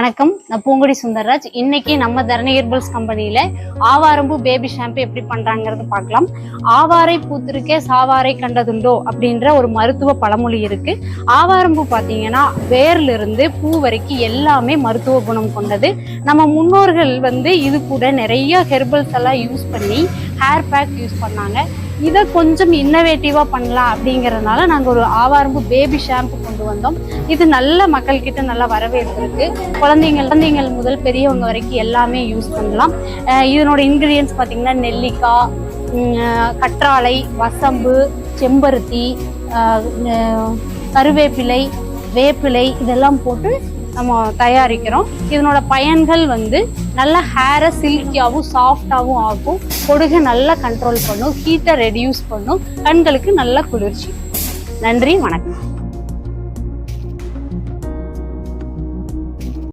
வணக்கம். நான் பூங்குடி சுந்தர்ராஜ். இன்னைக்கு நம்ம தரணி ஹெர்பல்ஸ் கம்பெனியில ஆவாரம்பு பேபி ஷாம்பு எப்படி பண்றாங்கிறது பார்க்கலாம். ஆவாரை பூத்திருக்கே சாவாரை கண்டதுண்டோ அப்படின்ற ஒரு மருத்துவ பழமொழி இருக்கு. ஆவாரம்பூ பார்த்தீங்கன்னா வேர்ல இருந்து பூ வரைக்கும் எல்லாமே மருத்துவ குணம் கொண்டது. நம்ம முன்னோர்கள் வந்து இது கூட நிறைய ஹெர்பல்ஸ் எல்லாம் யூஸ் பண்ணி ஹேர் பேக் யூஸ் பண்ணாங்க. இதை கொஞ்சம் இன்னோவேட்டிவாக பண்ணலாம் அப்படிங்கிறதுனால நாங்கள் ஒரு ஆவாரம்பு பேபி ஷாம்பு கொண்டு வந்தோம். இது நல்ல மக்கள் நல்லா நல்ல வரவேற்பு இருக்கு. குழந்தைங்கள் குழந்தைங்கள் முதல் பெரியவங்க வரைக்கும் எல்லாமே யூஸ் பண்ணலாம். இதனோட இன்க்ரீடியன்ஸ் பார்த்தீங்கன்னா நெல்லிக்காய் கற்றாழை வசம்பு செம்பருத்தி கருவேப்பிலை வேப்பிலை இதெல்லாம் போட்டு நம்ம தயாரிக்கிறோம். இதனோட பயன்கள் வந்து நல்ல ஹேரை சில்கியாகவும் சாஃப்டாகவும் ஆகும். கொடுகை நல்லா கண்ட்ரோல் பண்ணும். ஹீட்டை ரெடியூஸ் பண்ணும். கண்களுக்கு நல்ல குளிர்ச்சி. நன்றி வணக்கம்.